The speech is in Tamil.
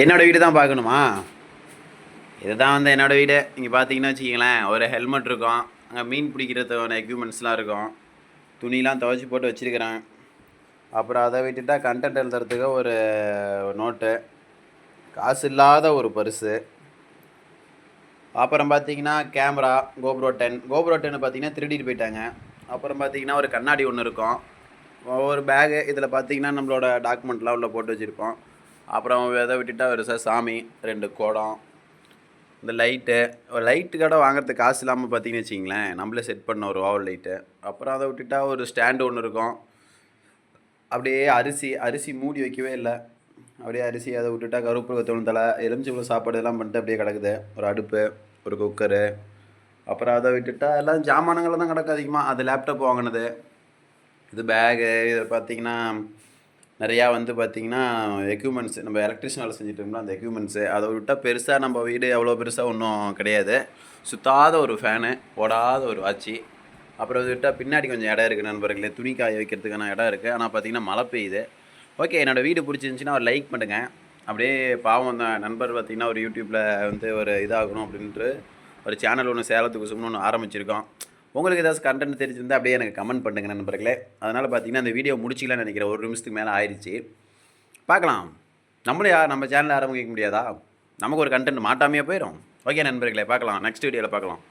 என்னோடய வீடு தான் பார்க்கணுமா? இதுதான் வந்து என்னோடய வீடு. இங்கே பார்த்தீங்கன்னா வச்சுக்கிங்களேன் ஒரு ஹெல்மெட் இருக்கும். அங்கே மீன் பிடிக்கிறதுக்கான எக்யூப்மெண்ட்ஸ்லாம் இருக்கும். துணிலாம் துவைச்சி போட்டு வச்சுருக்கிறேன். அப்புறம் அதை விட்டுட்டா கண்டென்ட் எழுதுறதுக்கு ஒரு நோட்டு காசு இல்லாத ஒரு பர்ஸு அப்புறம் பார்த்தீங்கன்னா கேமரா கோப்ரோ டென் கோப்ரோ டென்னு பார்த்தீங்கன்னா திருடிட்டு போயிட்டாங்க. அப்புறம் பார்த்தீங்கன்னா ஒரு கண்ணாடி ஒன்று இருக்கும். ஒரு பேகு இதில் பார்த்தீங்கன்னா நம்மளோட டாக்குமெண்ட்லாம் உள்ள போட்டு வச்சுருப்போம். அப்புறம் எதை விட்டுட்டா பெருசாக சாமி ரெண்டு குடம் இந்த லைட்டு ஒரு லைட்டு கடை வாங்குறதுக்கு காசு இல்லாமல் பார்த்தீங்கன்னு வச்சிங்களேன் நம்மளே செட் பண்ண ஒரு ஓவல் லைட்டு அப்புறம் அதை விட்டுட்டா ஒரு ஸ்டாண்டு ஒன்று இருக்கும். அப்படியே அரிசி அரிசி மூடி வைக்கவே இல்லை. அப்படியே அரிசி அதை விட்டுட்டா கருப்பு தோணும் தலை எலுமிச்சம்பழம் சாப்பாடு எல்லாம் பண்ணிட்டு அப்படியே கிடக்குது. ஒரு அடுப்பு ஒரு குக்கரு அப்புறம் அதை விட்டுட்டா எல்லாம் ஜாமானங்களை தான் கிடக்கு அதிகமாக அது லேப்டாப் வாங்கினது. இது பேகு இதை பார்த்தீங்கன்னா நிறையா வந்து பார்த்தீங்கன்னா எக்யூப்மெண்ட்ஸ் நம்ம எலக்ட்ரிஷியன் வேலை செஞ்சுட்டு அந்த எக்யூப்மெண்ட்ஸு அதை விட்டால் பெருசாக நம்ம வீடு அவ்வளோ பெருசாக ஒன்றும் கிடையாது. சுத்தாத ஒரு ஃபேனு ஓடாத ஒரு வாட்சி. அப்புறம் அதை விட்டால் பின்னாடி கொஞ்சம் இடம் இருக்குது நண்பர்களே. துணி காய வைக்கிறதுக்கான இடம் இருக்குது ஆனால் பார்த்திங்கன்னா மழை பெய்யுது. ஓகே என்னோடய வீடு பிடிச்சிருந்துச்சின்னா ஒரு லைக் பண்ணுங்கள் அப்படியே பாவம் தான். நண்பர் பார்த்திங்கன்னா ஒரு யூடியூப்பில் வந்து ஒரு இதாகணும் அப்படின்ட்டு ஒரு சேனல் ஒன்று சேலத்துக்கு சும்மா ஒன்று ஆரம்பிச்சிருக்கோம். உங்களுக்கு ஏதாச்சும் கண்டென்ட் தெரிஞ்சிருந்தால் அப்படியே எனக்கு கமெண்ட் பண்ணுங்க நண்பர்களே. அதனால் பார்த்தீங்கன்னா அந்த வீடியோ முடிச்சிக்கலாம்னு நினைக்கிறேன். ஒரு நிமிஷத்துக்கு மேலே ஆயிடுச்சு பார்க்கலாம். நம்மளும் யார் நம்ம சேனலில் ஆரம்பிக்க முடியாதா? நமக்கு ஒரு கண்டென்ட் மாட்டாமையே போயிடும் ஓகே நண்பர்களே பார்க்கலாம். நெக்ஸ்ட் வீடியோவில் பார்க்கலாம்.